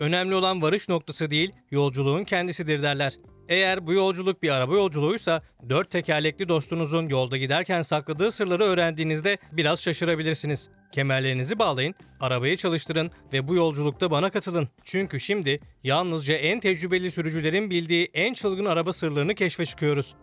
Önemli olan varış noktası değil, yolculuğun kendisidir derler. Eğer bu yolculuk bir araba yolculuğuysa, dört tekerlekli dostunuzun yolda giderken sakladığı sırları öğrendiğinizde biraz şaşırabilirsiniz. Kemerlerinizi bağlayın, arabayı çalıştırın ve bu yolculukta bana katılın. Çünkü şimdi yalnızca en tecrübeli sürücülerin bildiği en çılgın araba sırlarını keşfe çıkıyoruz.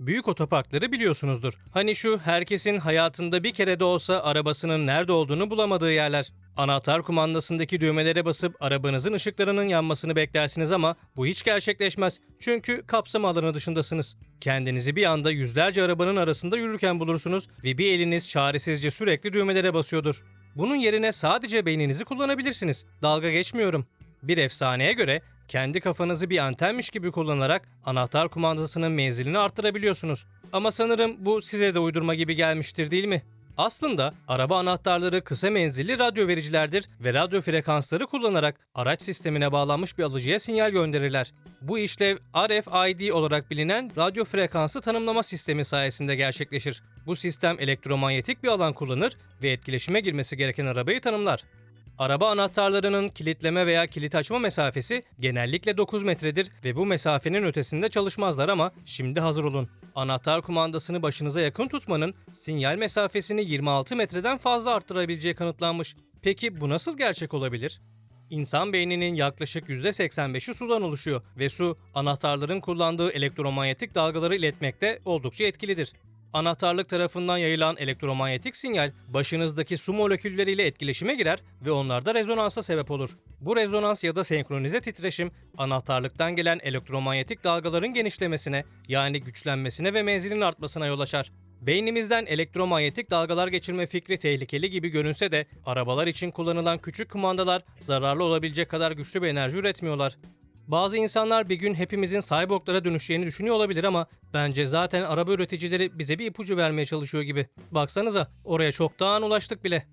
Büyük otoparkları biliyorsunuzdur. Hani şu herkesin hayatında bir kere de olsa arabasının nerede olduğunu bulamadığı yerler. Anahtar kumandasındaki düğmelere basıp arabanızın ışıklarının yanmasını beklersiniz ama bu hiç gerçekleşmez. Çünkü kapsam alanı dışındasınız. Kendinizi bir anda yüzlerce arabanın arasında yürürken bulursunuz ve bir eliniz çaresizce sürekli düğmelere basıyordur. Bunun yerine sadece beyninizi kullanabilirsiniz. Dalga geçmiyorum. Bir efsaneye göre kendi kafanızı bir antenmiş gibi kullanarak anahtar kumandasının menzilini arttırabiliyorsunuz. Ama sanırım bu size de uydurma gibi gelmiştir değil mi? Aslında araba anahtarları kısa menzilli radyo vericilerdir ve radyo frekansları kullanarak araç sistemine bağlanmış bir alıcıya sinyal gönderirler. Bu işlev RFID olarak bilinen radyo frekansı tanımlama sistemi sayesinde gerçekleşir. Bu sistem elektromanyetik bir alan kullanır ve etkileşime girmesi gereken arabayı tanımlar. Araba anahtarlarının kilitleme veya kilit açma mesafesi genellikle 9 metredir ve bu mesafenin ötesinde çalışmazlar ama şimdi hazır olun. Anahtar kumandasını başınıza yakın tutmanın sinyal mesafesini 26 metreden fazla arttırabileceği kanıtlanmış. Peki bu nasıl gerçek olabilir? İnsan beyninin yaklaşık %85'i sudan oluşuyor ve su anahtarların kullandığı elektromanyetik dalgaları iletmekte oldukça etkilidir. Anahtarlık tarafından yayılan elektromanyetik sinyal başınızdaki su molekülleriyle etkileşime girer ve onlarda rezonansa sebep olur. Bu rezonans ya da senkronize titreşim anahtarlıktan gelen elektromanyetik dalgaların genişlemesine yani güçlenmesine ve menzilin artmasına yol açar. Beynimizden elektromanyetik dalgalar geçirme fikri tehlikeli gibi görünse de arabalar için kullanılan küçük kumandalar zararlı olabilecek kadar güçlü bir enerji üretmiyorlar. Bazı insanlar bir gün hepimizin cyborglara dönüşeceğini düşünüyor olabilir ama bence zaten araba üreticileri bize bir ipucu vermeye çalışıyor gibi. Baksanıza oraya çoktan ulaştık bile.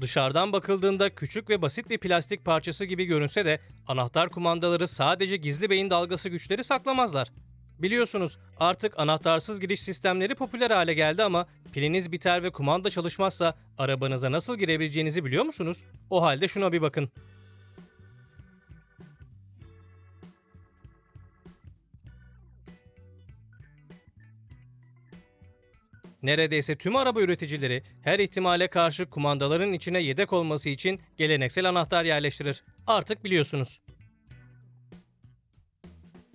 Dışarıdan bakıldığında küçük ve basit bir plastik parçası gibi görünse de anahtar kumandaları sadece gizli beyin dalgası güçleri saklamazlar. Biliyorsunuz artık anahtarsız giriş sistemleri popüler hale geldi ama piliniz biter ve kumanda çalışmazsa arabanıza nasıl girebileceğinizi biliyor musunuz? O halde şuna bir bakın. Neredeyse tüm araba üreticileri her ihtimale karşı kumandaların içine yedek olması için geleneksel anahtar yerleştirir. Artık biliyorsunuz.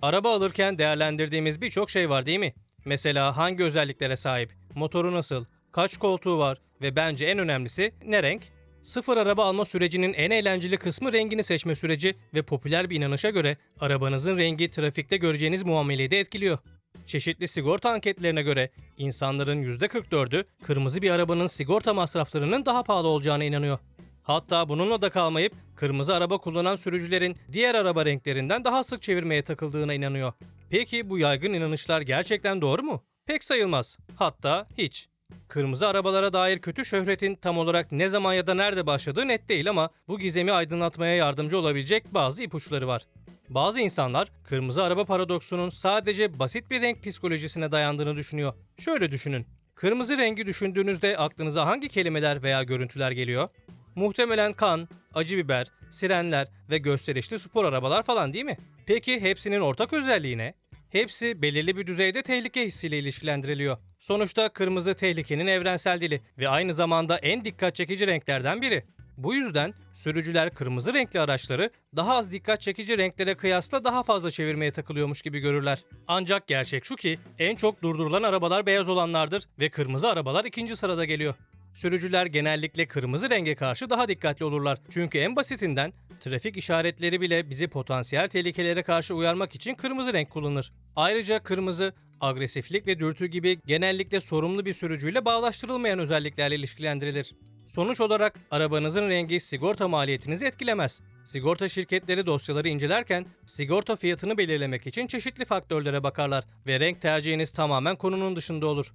Araba alırken değerlendirdiğimiz birçok şey var değil mi? Mesela hangi özelliklere sahip, motoru nasıl, kaç koltuğu var ve bence en önemlisi ne renk? Sıfır araba alma sürecinin en eğlenceli kısmı rengini seçme süreci ve popüler bir inanışa göre arabanızın rengi trafikte göreceğiniz muameleyi de etkiliyor. Çeşitli sigorta anketlerine göre insanların %44'ü kırmızı bir arabanın sigorta masraflarının daha pahalı olacağına inanıyor. Hatta bununla da kalmayıp kırmızı araba kullanan sürücülerin diğer araba renklerinden daha sık çevirmeye takıldığına inanıyor. Peki bu yaygın inanışlar gerçekten doğru mu? Pek sayılmaz. Hatta hiç. Kırmızı arabalara dair kötü şöhretin tam olarak ne zaman ya da nerede başladığı net değil ama bu gizemi aydınlatmaya yardımcı olabilecek bazı ipuçları var. Bazı insanlar kırmızı araba paradoksunun sadece basit bir renk psikolojisine dayandığını düşünüyor. Şöyle düşünün. Kırmızı rengi düşündüğünüzde aklınıza hangi kelimeler veya görüntüler geliyor? Muhtemelen kan, acı biber, sirenler ve gösterişli spor arabalar falan değil mi? Peki hepsinin ortak özelliği ne? Hepsi belirli bir düzeyde tehlike hissiyle ilişkilendiriliyor. Sonuçta kırmızı tehlikenin evrensel dili ve aynı zamanda en dikkat çekici renklerden biri. Bu yüzden sürücüler kırmızı renkli araçları daha az dikkat çekici renklere kıyasla daha fazla çevirmeye takılıyormuş gibi görürler. Ancak gerçek şu ki en çok durdurulan arabalar beyaz olanlardır ve kırmızı arabalar ikinci sırada geliyor. Sürücüler genellikle kırmızı renge karşı daha dikkatli olurlar. Çünkü en basitinden trafik işaretleri bile bizi potansiyel tehlikelere karşı uyarmak için kırmızı renk kullanır. Ayrıca kırmızı, agresiflik ve dürtü gibi genellikle sorumlu bir sürücüyle bağlaştırılmayan özelliklerle ilişkilendirilir. Sonuç olarak arabanızın rengi sigorta maliyetinizi etkilemez. Sigorta şirketleri dosyaları incelerken sigorta fiyatını belirlemek için çeşitli faktörlere bakarlar ve renk tercihiniz tamamen konunun dışında olur.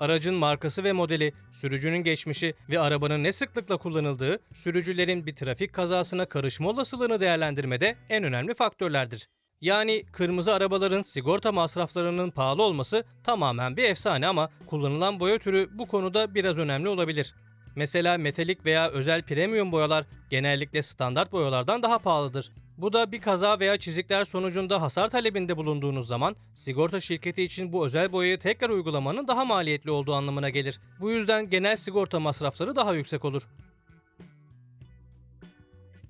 Aracın markası ve modeli, sürücünün geçmişi ve arabanın ne sıklıkla kullanıldığı, sürücülerin bir trafik kazasına karışma olasılığını değerlendirmede en önemli faktörlerdir. Yani kırmızı arabaların sigorta masraflarının pahalı olması tamamen bir efsane ama kullanılan boya türü bu konuda biraz önemli olabilir. Mesela metalik veya özel premium boyalar genellikle standart boyalardan daha pahalıdır. Bu da bir kaza veya çizikler sonucunda hasar talebinde bulunduğunuz zaman sigorta şirketi için bu özel boyayı tekrar uygulamanın daha maliyetli olduğu anlamına gelir. Bu yüzden genel sigorta masrafları daha yüksek olur.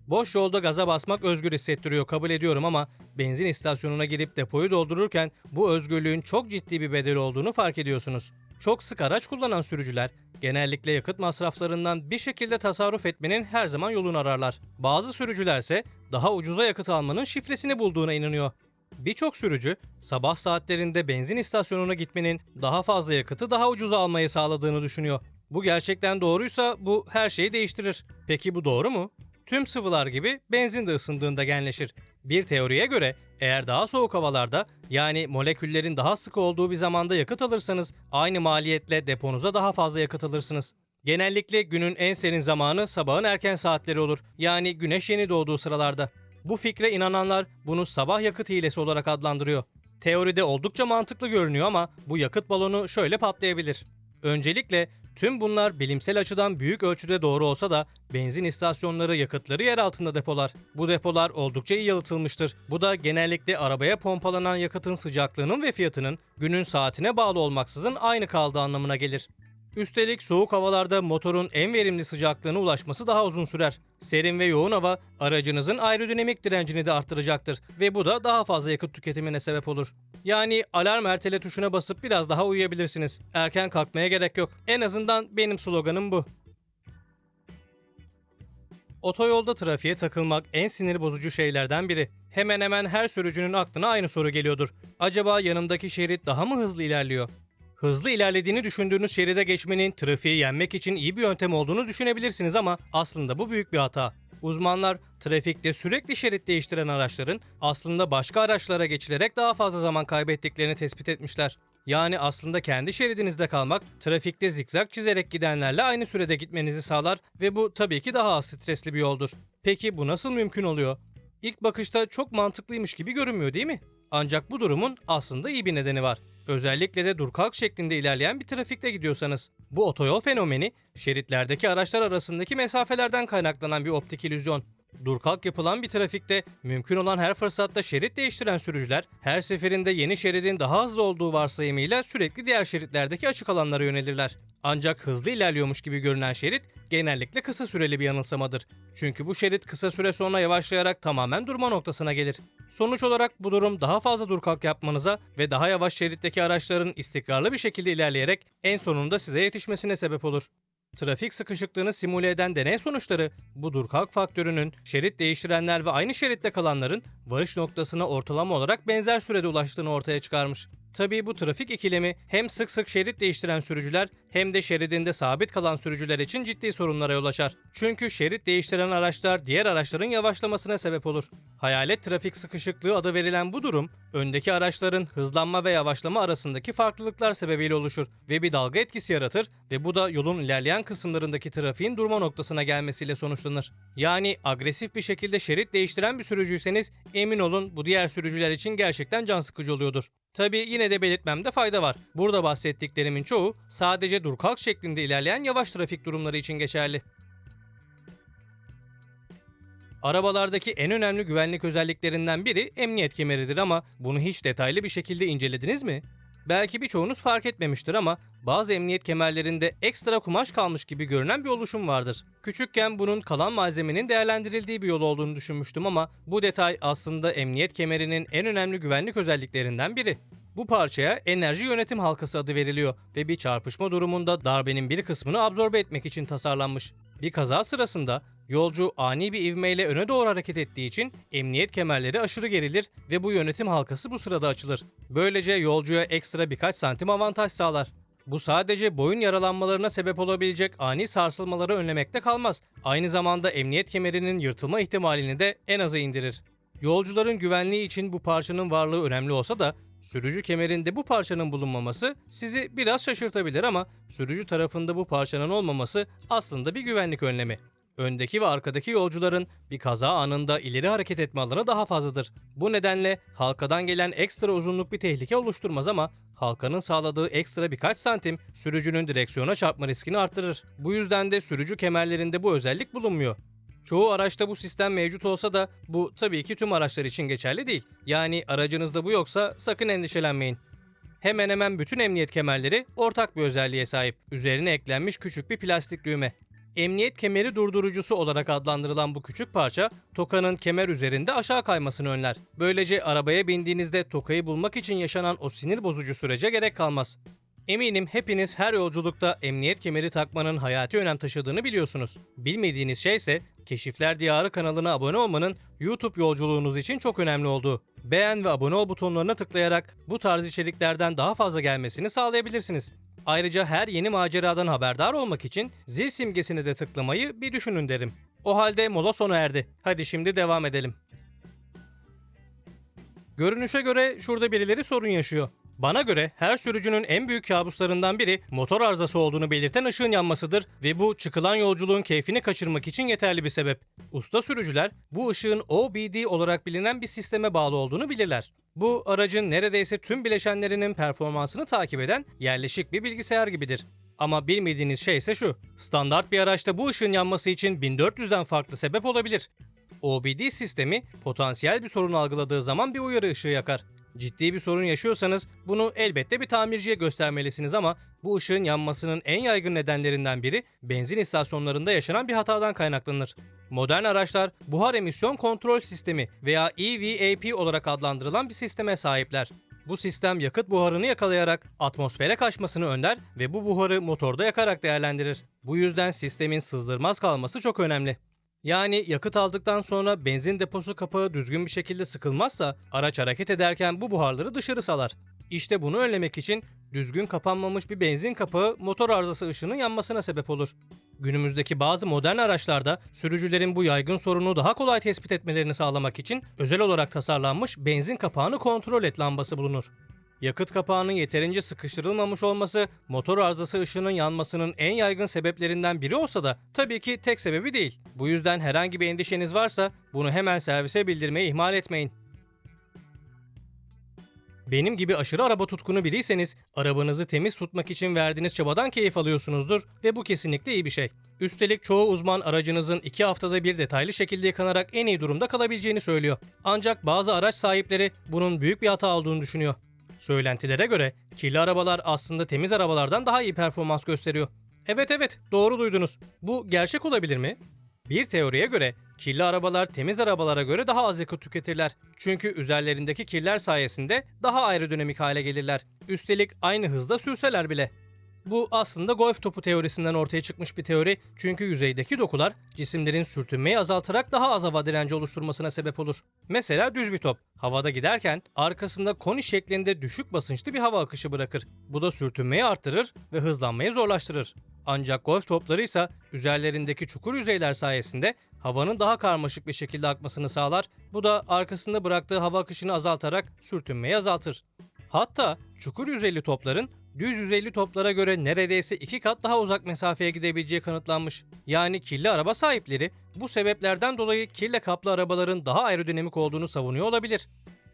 Boş yolda gaza basmak özgür hissettiriyor kabul ediyorum ama benzin istasyonuna gidip depoyu doldururken bu özgürlüğün çok ciddi bir bedeli olduğunu fark ediyorsunuz. Çok sık araç kullanan sürücüler genellikle yakıt masraflarından bir şekilde tasarruf etmenin her zaman yolunu ararlar. Bazı sürücülerse daha ucuza yakıt almanın şifresini bulduğuna inanıyor. Birçok sürücü sabah saatlerinde benzin istasyonuna gitmenin daha fazla yakıtı daha ucuza almayı sağladığını düşünüyor. Bu gerçekten doğruysa bu her şeyi değiştirir. Peki bu doğru mu? Tüm sıvılar gibi benzin de ısındığında genleşir. Bir teoriye göre eğer daha soğuk havalarda yani moleküllerin daha sık olduğu bir zamanda yakıt alırsanız aynı maliyetle deponuza daha fazla yakıt alırsınız. Genellikle günün en serin zamanı sabahın erken saatleri olur. Yani güneş yeni doğduğu sıralarda. Bu fikre inananlar bunu sabah yakıt hilesi olarak adlandırıyor. Teoride oldukça mantıklı görünüyor ama bu yakıt balonu şöyle patlayabilir. Öncelikle tüm bunlar bilimsel açıdan büyük ölçüde doğru olsa da benzin istasyonları yakıtları yer altında depolar. Bu depolar oldukça iyi yalıtılmıştır. Bu da genellikle arabaya pompalanan yakıtın sıcaklığının ve fiyatının günün saatine bağlı olmaksızın aynı kaldığı anlamına gelir. Üstelik soğuk havalarda motorun en verimli sıcaklığına ulaşması daha uzun sürer. Serin ve yoğun hava aracınızın aerodinamik direncini de arttıracaktır ve bu da daha fazla yakıt tüketimine sebep olur. Yani alarm ertele tuşuna basıp biraz daha uyuyabilirsiniz. Erken kalkmaya gerek yok. En azından benim sloganım bu. Otoyolda trafiğe takılmak en sinir bozucu şeylerden biri. Hemen hemen her sürücünün aklına aynı soru geliyordur. Acaba yanımdaki şerit daha mı hızlı ilerliyor? Hızlı ilerlediğini düşündüğünüz şeride geçmenin trafiği yenmek için iyi bir yöntem olduğunu düşünebilirsiniz ama aslında bu büyük bir hata. Uzmanlar trafikte sürekli şerit değiştiren araçların aslında başka araçlara geçilerek daha fazla zaman kaybettiklerini tespit etmişler. Yani aslında kendi şeridinizde kalmak, trafikte zikzak çizerek gidenlerle aynı sürede gitmenizi sağlar ve bu tabii ki daha az stresli bir yoldur. Peki bu nasıl mümkün oluyor? İlk bakışta çok mantıklıymış gibi görünmüyor değil mi? Ancak bu durumun aslında iyi bir nedeni var. Özellikle de dur kalk şeklinde ilerleyen bir trafikte gidiyorsanız. Bu otoyol fenomeni şeritlerdeki araçlar arasındaki mesafelerden kaynaklanan bir optik illüzyon. Dur kalk yapılan bir trafikte mümkün olan her fırsatta şerit değiştiren sürücüler her seferinde yeni şeridin daha hızlı olduğu varsayımıyla sürekli diğer şeritlerdeki açık alanlara yönelirler. Ancak hızlı ilerliyormuş gibi görünen şerit genellikle kısa süreli bir yanılsamadır. Çünkü bu şerit kısa süre sonra yavaşlayarak tamamen durma noktasına gelir. Sonuç olarak bu durum daha fazla dur kalk yapmanıza ve daha yavaş şeritteki araçların istikrarlı bir şekilde ilerleyerek en sonunda size yetişmesine sebep olur. Trafik sıkışıklığını simüle eden deney sonuçları bu dur kalk faktörünün şerit değiştirenler ve aynı şeritte kalanların varış noktasına ortalama olarak benzer sürede ulaştığını ortaya çıkarmış. Tabii bu trafik ikilemi hem sık sık şerit değiştiren sürücüler hem de şeridinde sabit kalan sürücüler için ciddi sorunlara yol açar. Çünkü şerit değiştiren araçlar diğer araçların yavaşlamasına sebep olur. Hayalet trafik sıkışıklığı adı verilen bu durum, öndeki araçların hızlanma ve yavaşlama arasındaki farklılıklar sebebiyle oluşur ve bir dalga etkisi yaratır ve bu da yolun ilerleyen kısımlarındaki trafiğin durma noktasına gelmesiyle sonuçlanır. Yani agresif bir şekilde şerit değiştiren bir sürücüyseniz emin olun bu diğer sürücüler için gerçekten can sıkıcı oluyordur. Tabii yine de belirtmemde fayda var. Burada bahsettiklerimin çoğu sadece dur kalk şeklinde ilerleyen yavaş trafik durumları için geçerli. Arabalardaki en önemli güvenlik özelliklerinden biri emniyet kemeridir ama bunu hiç detaylı bir şekilde incelediniz mi? Belki birçoğunuz fark etmemiştir ama bazı emniyet kemerlerinde ekstra kumaş kalmış gibi görünen bir oluşum vardır. Küçükken bunun kalan malzemenin değerlendirildiği bir yol olduğunu düşünmüştüm ama bu detay aslında emniyet kemerinin en önemli güvenlik özelliklerinden biri. Bu parçaya enerji yönetim halkası adı veriliyor ve bir çarpışma durumunda darbenin bir kısmını absorbe etmek için tasarlanmış. Bir kaza sırasında yolcu ani bir ivmeyle öne doğru hareket ettiği için emniyet kemerleri aşırı gerilir ve bu yönetim halkası bu sırada açılır. Böylece yolcuya ekstra birkaç santim avantaj sağlar. Bu sadece boyun yaralanmalarına sebep olabilecek ani sarsılmaları önlemekte kalmaz. Aynı zamanda emniyet kemerinin yırtılma ihtimalini de en aza indirir. Yolcuların güvenliği için bu parçanın varlığı önemli olsa da sürücü kemerinde bu parçanın bulunmaması sizi biraz şaşırtabilir ama sürücü tarafında bu parçanın olmaması aslında bir güvenlik önlemi. Öndeki ve arkadaki yolcuların bir kaza anında ileri hareket etme alanı daha fazladır. Bu nedenle halkadan gelen ekstra uzunluk bir tehlike oluşturmaz ama halkanın sağladığı ekstra birkaç santim sürücünün direksiyona çarpma riskini artırır. Bu yüzden de sürücü kemerlerinde bu özellik bulunmuyor. Çoğu araçta bu sistem mevcut olsa da bu tabii ki tüm araçlar için geçerli değil. Yani aracınızda bu yoksa sakın endişelenmeyin. Hemen hemen bütün emniyet kemerleri ortak bir özelliğe sahip. Üzerine eklenmiş küçük bir plastik düğme. Emniyet kemeri durdurucusu olarak adlandırılan bu küçük parça tokanın kemer üzerinde aşağı kaymasını önler. Böylece arabaya bindiğinizde tokayı bulmak için yaşanan o sinir bozucu sürece gerek kalmaz. Eminim hepiniz her yolculukta emniyet kemeri takmanın hayati önem taşıdığını biliyorsunuz. Bilmediğiniz şey ise Keşifler Diyarı kanalına abone olmanın YouTube yolculuğunuz için çok önemli olduğu. Beğen ve abone ol butonlarına tıklayarak bu tarz içeriklerden daha fazla gelmesini sağlayabilirsiniz. Ayrıca her yeni maceradan haberdar olmak için zil simgesini de tıklamayı bir düşünün derim. O halde mola sona erdi. Hadi şimdi devam edelim. Görünüşe göre şurada birileri sorun yaşıyor. Bana göre her sürücünün en büyük kabuslarından biri motor arızası olduğunu belirten ışığın yanmasıdır ve bu çıkılan yolculuğun keyfini kaçırmak için yeterli bir sebep. Usta sürücüler bu ışığın OBD olarak bilinen bir sisteme bağlı olduğunu bilirler. Bu aracın neredeyse tüm bileşenlerinin performansını takip eden yerleşik bir bilgisayar gibidir. Ama bilmediğiniz şey ise şu. Standart bir araçta bu ışığın yanması için 1400'den farklı sebep olabilir. OBD sistemi potansiyel bir sorun algıladığı zaman bir uyarı ışığı yakar. Ciddi bir sorun yaşıyorsanız bunu elbette bir tamirciye göstermelisiniz ama bu ışığın yanmasının en yaygın nedenlerinden biri benzin istasyonlarında yaşanan bir hatadan kaynaklanır. Modern araçlar buhar emisyon kontrol sistemi veya EVAP olarak adlandırılan bir sisteme sahipler. Bu sistem yakıt buharını yakalayarak atmosfere kaçmasını önler ve bu buharı motorda yakarak değerlendirir. Bu yüzden sistemin sızdırmaz kalması çok önemli. Yani yakıt aldıktan sonra benzin deposu kapağı düzgün bir şekilde sıkılmazsa araç hareket ederken bu buharları dışarı salar. İşte bunu önlemek için düzgün kapanmamış bir benzin kapağı motor arızası ışığının yanmasına sebep olur. Günümüzdeki bazı modern araçlarda sürücülerin bu yaygın sorunu daha kolay tespit etmelerini sağlamak için özel olarak tasarlanmış benzin kapağını kontrol et lambası bulunur. Yakıt kapağının yeterince sıkıştırılmamış olması motor arızası ışığının yanmasının en yaygın sebeplerinden biri olsa da tabii ki tek sebebi değil. Bu yüzden herhangi bir endişeniz varsa bunu hemen servise bildirmeyi ihmal etmeyin. Benim gibi aşırı araba tutkunu biriyseniz arabanızı temiz tutmak için verdiğiniz çabadan keyif alıyorsunuzdur ve bu kesinlikle iyi bir şey. Üstelik çoğu uzman aracınızın 2 haftada bir detaylı şekilde yıkanarak en iyi durumda kalabileceğini söylüyor. Ancak bazı araç sahipleri bunun büyük bir hata olduğunu düşünüyor. Söylentilere göre kirli arabalar aslında temiz arabalardan daha iyi performans gösteriyor. Evet evet doğru duydunuz. Bu gerçek olabilir mi? Bir teoriye göre kirli arabalar temiz arabalara göre daha az yakıt tüketirler. Çünkü üzerlerindeki kirler sayesinde daha aerodinamik hale gelirler. Üstelik aynı hızda sürseler bile. Bu aslında golf topu teorisinden ortaya çıkmış bir teori çünkü yüzeydeki dokular cisimlerin sürtünmeyi azaltarak daha az hava direnci oluşturmasına sebep olur. Mesela düz bir top havada giderken arkasında koni şeklinde düşük basınçlı bir hava akışı bırakır. Bu da sürtünmeyi artırır ve hızlanmayı zorlaştırır. Ancak golf topları ise üzerlerindeki çukur yüzeyler sayesinde havanın daha karmaşık bir şekilde akmasını sağlar. Bu da arkasında bıraktığı hava akışını azaltarak sürtünmeyi azaltır. Hatta çukur yüzeyli topların düz yüzeyli toplara göre neredeyse iki kat daha uzak mesafeye gidebileceği kanıtlanmış. Yani kirli araba sahipleri bu sebeplerden dolayı kirle kaplı arabaların daha aerodinamik olduğunu savunuyor olabilir.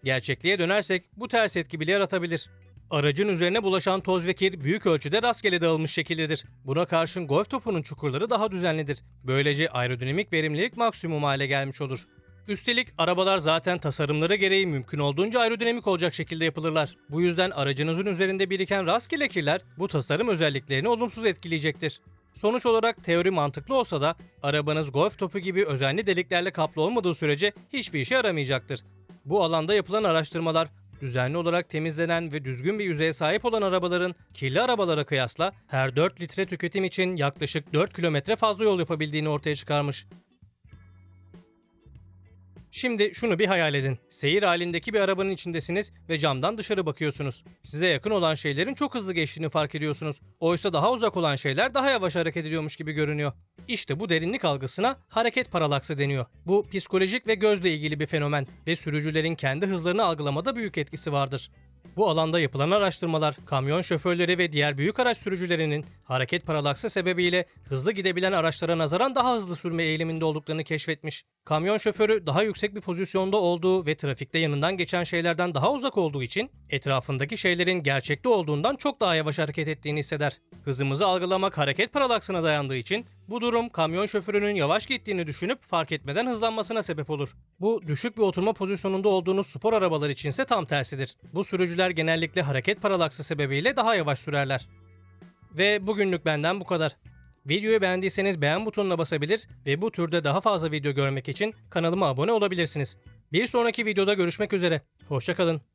Gerçekliğe dönersek bu ters etki bile yaratabilir. Aracın üzerine bulaşan toz ve kir büyük ölçüde rastgele dağılmış şekildedir. Buna karşın golf topunun çukurları daha düzenlidir. Böylece aerodinamik verimlilik maksimum hale gelmiş olur. Üstelik arabalar zaten tasarımları gereği mümkün olduğunca aerodinamik olacak şekilde yapılırlar. Bu yüzden aracınızın üzerinde biriken rastgele kirler bu tasarım özelliklerini olumsuz etkileyecektir. Sonuç olarak teori mantıklı olsa da arabanız golf topu gibi özenli deliklerle kaplı olmadığı sürece hiçbir işe yaramayacaktır. Bu alanda yapılan araştırmalar düzenli olarak temizlenen ve düzgün bir yüzeye sahip olan arabaların kirli arabalara kıyasla her 4 litre tüketim için yaklaşık 4 kilometre fazla yol yapabildiğini ortaya çıkarmış. Şimdi şunu bir hayal edin. Seyir halindeki bir arabanın içindesiniz ve camdan dışarı bakıyorsunuz. Size yakın olan şeylerin çok hızlı geçtiğini fark ediyorsunuz. Oysa daha uzak olan şeyler daha yavaş hareket ediyormuş gibi görünüyor. İşte bu derinlik algısına hareket paralaksı deniyor. Bu psikolojik ve gözle ilgili bir fenomen ve sürücülerin kendi hızlarını algılamada büyük etkisi vardır. Bu alanda yapılan araştırmalar, kamyon şoförleri ve diğer büyük araç sürücülerinin hareket paralaksı sebebiyle hızlı gidebilen araçlara nazaran daha hızlı sürme eğiliminde olduklarını keşfetmiş. Kamyon şoförü daha yüksek bir pozisyonda olduğu ve trafikte yanından geçen şeylerden daha uzak olduğu için etrafındaki şeylerin gerçekte olduğundan çok daha yavaş hareket ettiğini hisseder. Hızımızı algılamak hareket paralaksına dayandığı için bu durum kamyon şoförünün yavaş gittiğini düşünüp fark etmeden hızlanmasına sebep olur. Bu düşük bir oturma pozisyonunda olduğunuz spor arabalar içinse tam tersidir. Bu sürücüler genellikle hareket paralaksı sebebiyle daha yavaş sürerler. Ve bugünlük benden bu kadar. Videoyu beğendiyseniz beğen butonuna basabilir ve bu türde daha fazla video görmek için kanalıma abone olabilirsiniz. Bir sonraki videoda görüşmek üzere. Hoşçakalın.